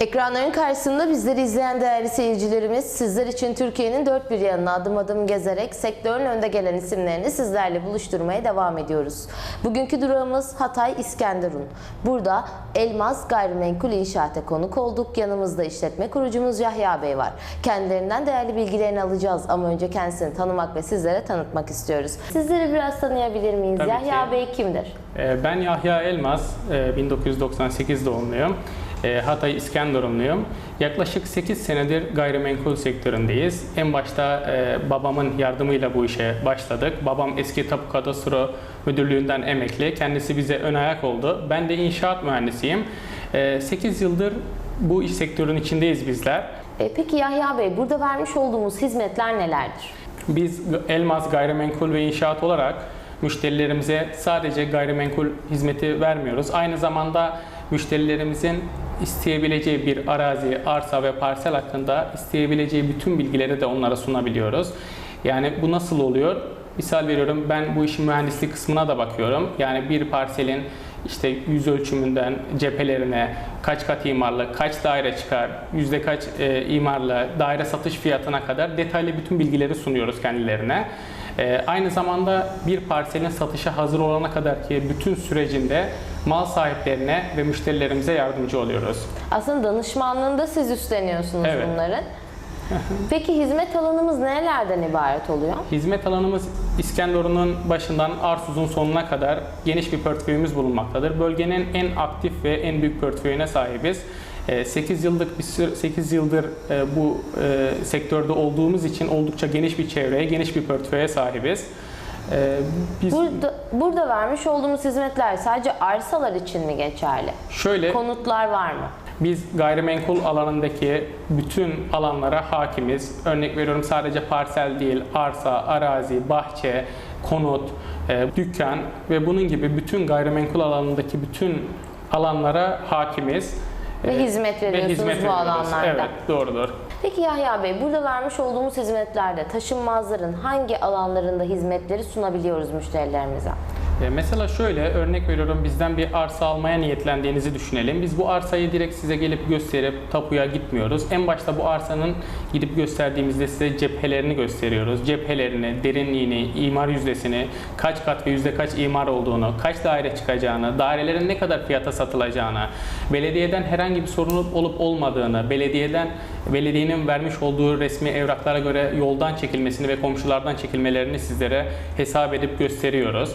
Ekranların karşısında bizleri izleyen değerli seyircilerimiz sizler için Türkiye'nin dört bir yanına adım adım gezerek sektörün önde gelen isimlerini sizlerle buluşturmaya devam ediyoruz. Bugünkü durağımız Hatay İskenderun. Burada Elmas Gayrimenkul İnşaat'a konuk olduk. Yanımızda işletme kurucumuz Yahya Bey var. Kendilerinden değerli bilgilerini alacağız ama önce kendisini tanımak ve sizlere tanıtmak istiyoruz. Sizleri biraz tanıyabilir miyiz? Tabii Yahya ki. Bey kimdir? Ee, Ben Yahya Elmaz, e, 1998 doğumluyum. E, Hatay İskenderunluyum. Yaklaşık 8 senedir gayrimenkul sektöründeyiz. En başta e, babamın yardımıyla bu işe başladık. Babam eski Tapu Kadastro Müdürlüğü'nden emekli. Kendisi bize ön ayak oldu. Ben de inşaat mühendisiyim. 8 yıldır bu iş sektörünün içindeyiz bizler. E, peki Yahya Bey burada vermiş olduğumuz hizmetler nelerdir? Biz Elmaz Gayrimenkul ve İnşaat olarak müşterilerimize sadece gayrimenkul hizmeti vermiyoruz. Aynı zamanda müşterilerimizin isteyebileceği bir arazi, arsa ve parsel hakkında isteyebileceği bütün bilgileri de onlara sunabiliyoruz. Yani bu nasıl oluyor? Misal veriyorum ben bu işin mühendislik kısmına da bakıyorum. Yani bir parselin işte yüz ölçümünden cephelerine, kaç kat imarlı, kaç daire çıkar, yüzde kaç e, imarlı, daire satış fiyatına kadar detaylı bütün bilgileri sunuyoruz kendilerine. E, aynı zamanda bir parselin satışa hazır olana kadar ki bütün sürecinde mal sahiplerine ve müşterilerimize yardımcı oluyoruz. Aslında danışmanlığında siz üstleniyorsunuz Evet. bunların. Peki hizmet alanımız nelerden ibaret oluyor? Hizmet alanımız İskenderun'un başından Arsuz'un sonuna kadar geniş bir portföyümüz bulunmaktadır. Bölgenin en aktif ve en büyük portföyüne sahibiz. 8 yıllık bir süre, 8 yıldır e, bu e, sektörde olduğumuz için oldukça geniş bir çevreye, geniş bir portföye sahibiz. E, Biz Burada, burada vermiş olduğumuz hizmetler sadece arsalar için mi geçerli? şöyle Konutlar var mı? Biz gayrimenkul alanındaki bütün alanlara hakimiz. Örnek veriyorum sadece parsel değil, arsa, arazi, bahçe, konut, e, dükkan ve bunun gibi bütün gayrimenkul alanındaki bütün alanlara hakimiz. Ve E, hizmet ve veriyorsunuz bu veriyoruz. alanlarda. Evet, doğrudur. Peki Yahya Bey, burada vermiş olduğumuz hizmetlerde taşınmazların hangi alanlarında hizmetleri sunabiliyoruz müşterilerimize? E, Mesela şöyle örnek veriyorum bizden bir arsa almaya niyetlendiğinizi düşünelim. Biz bu arsayı direkt size gelip gösterip tapuya gitmiyoruz. En başta bu arsanın gidip gösterdiğimizde size cephelerini gösteriyoruz. Cephelerini, derinliğini, imar yüzdesini, kaç kat ve yüzde kaç imar olduğunu, kaç daire çıkacağını, dairelerin ne kadar fiyata satılacağını, belediyeden herhangi bir sorun olup olmadığını, belediyeden belediyenin vermiş olduğu resmi evraklara göre yoldan çekilmesini ve komşulardan çekilmelerini sizlere hesap edip gösteriyoruz.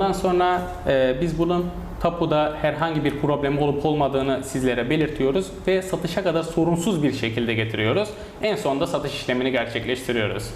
Ondan sonra e, biz bunun tapuda herhangi bir problem olup olmadığını sizlere belirtiyoruz ve satışa kadar sorunsuz bir şekilde getiriyoruz. En sonunda satış işlemini gerçekleştiriyoruz.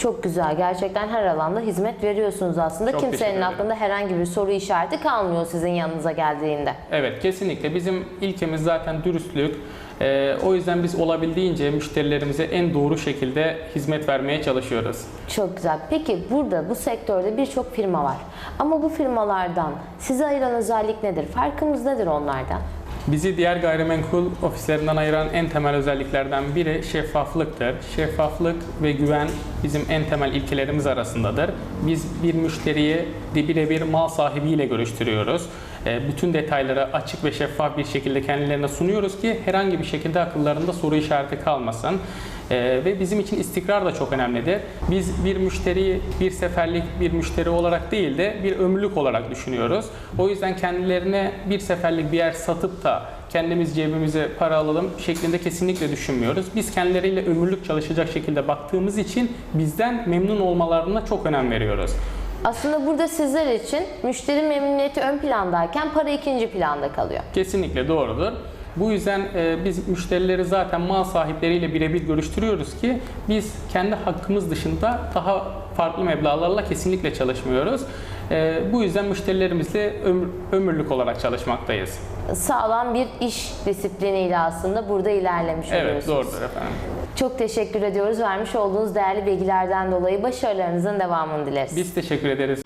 Çok güzel. Gerçekten her alanda hizmet veriyorsunuz aslında. Çok Kimsenin aklında herhangi bir soru işareti kalmıyor sizin yanınıza geldiğinde. Evet kesinlikle bizim ilkemiz zaten dürüstlük. E, o yüzden biz olabildiğince müşterilerimize en doğru şekilde hizmet vermeye çalışıyoruz. Çok güzel. Peki burada bu sektörde birçok firma var. Ama bu firmalardan sizi ayıran özellik nedir? Farkımız nedir onlardan? Bizi diğer gayrimenkul ofislerinden ayıran en temel özelliklerden biri şeffaflıktır. Şeffaflık ve güven bizim en temel ilkelerimiz arasındadır. Biz bir müşteriyi birebir mal sahibiyle görüştürüyoruz. E, Bütün detayları açık ve şeffaf bir şekilde kendilerine sunuyoruz ki herhangi bir şekilde akıllarında soru işareti kalmasın. E, ve bizim için istikrar da çok önemlidir. Biz bir müşteriyi bir seferlik bir müşteri olarak değil de bir ömürlük olarak düşünüyoruz. O yüzden kendilerine bir seferlik bir yer satıp da kendimiz cebimize para alalım şeklinde kesinlikle düşünmüyoruz. Biz kendileriyle ömürlük çalışacak şekilde baktığımız için bizden memnun olmalarına çok önem veriyoruz. Aslında burada sizler için müşteri memnuniyeti ön plandayken para ikinci planda kalıyor. Kesinlikle doğrudur. Bu yüzden e, biz müşterileri zaten mal sahipleriyle birebir görüştürüyoruz ki biz kendi hakkımız dışında daha farklı meblağlarla kesinlikle çalışmıyoruz. E, bu yüzden müşterilerimizle ömür- ömürlük olarak çalışmaktayız. Sağlam bir iş disipliniyle aslında burada ilerlemiş Evet oluyorsunuz. doğrudur efendim. Çok teşekkür ediyoruz. Vermiş olduğunuz değerli bilgilerden dolayı başarılarınızın devamını dileriz. Biz teşekkür ederiz.